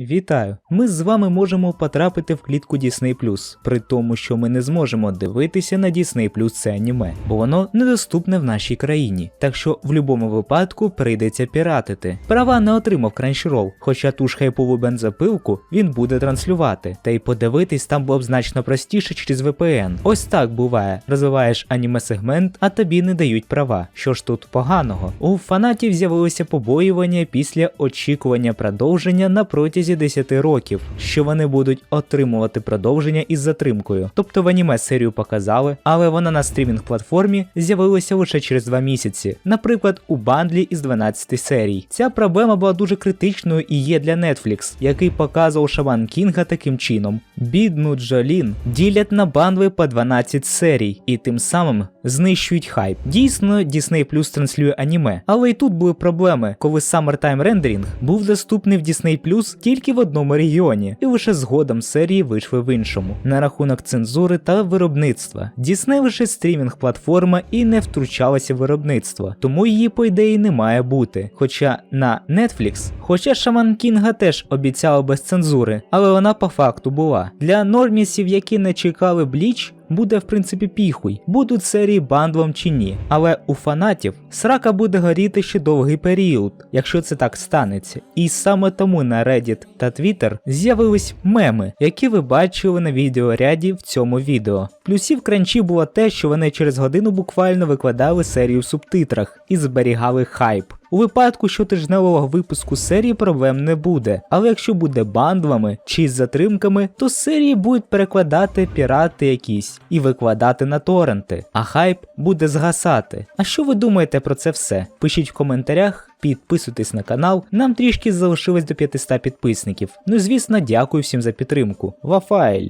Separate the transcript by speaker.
Speaker 1: Вітаю! Ми з вами можемо потрапити в клітку Disney+, при тому, що ми не зможемо дивитися на Disney це аніме, бо воно недоступне в нашій країні. Так що в будь-якому випадку прийдеться піратити. Права не отримав Crunchyroll, хоча ту ж хайпову бензопилку він буде транслювати, та й подивитись там було б значно простіше через VPN. Ось так буває. Розвиваєш аніме сегмент, а тобі не дають права. Що ж тут поганого? У фанатів з'явилося побоювання після очікування продовження на протязі 10 років, що вони будуть отримувати продовження із затримкою. Тобто в аніме серію показали, але вона на стрімінг платформі з'явилася лише через 2 місяці, наприклад, у бандлі із 12 серій. Ця проблема була дуже критичною і є для Netflix, який показував Шаман Кінга таким чином. Бідну Джолін ділять на бандли по 12 серій і тим самим знищують хайп. Дійсно, Disney Plus транслює аніме, але і тут були проблеми, коли Summertime Rendering був доступний в Disney Plus тільки в одному регіоні, і лише згодом серії вийшли в іншому. На рахунок цензури та виробництва. Disney лише стрімінг платформа і не втручалася в виробництво, тому її по ідеї не має бути. Хоча на Netflix, хоча Шаман Кінга теж обіцяла без цензури, але вона по факту була. Для нормісів, які не чекали Бліч, буде в принципі піхуй, будуть серії бандлом чи ні. Але у фанатів срака буде горіти ще довгий період, якщо це так станеться. І саме тому на Reddit та Twitter з'явились меми, які ви бачили на відеоряді в цьому відео. Плюсів кранчі було те, що вони через годину буквально викладали серію в субтитрах і зберігали хайп. У випадку щотижневого випуску серії проблем не буде, але якщо буде бандлами чи з затримками, то серії будуть перекладати пірати якісь і викладати на торренти, а хайп буде згасати. А що ви думаєте про це все? Пишіть в коментарях, підписуйтесь на канал, нам трішки залишилось до 500 підписників. Ну звісно, дякую всім за підтримку. Вафайль!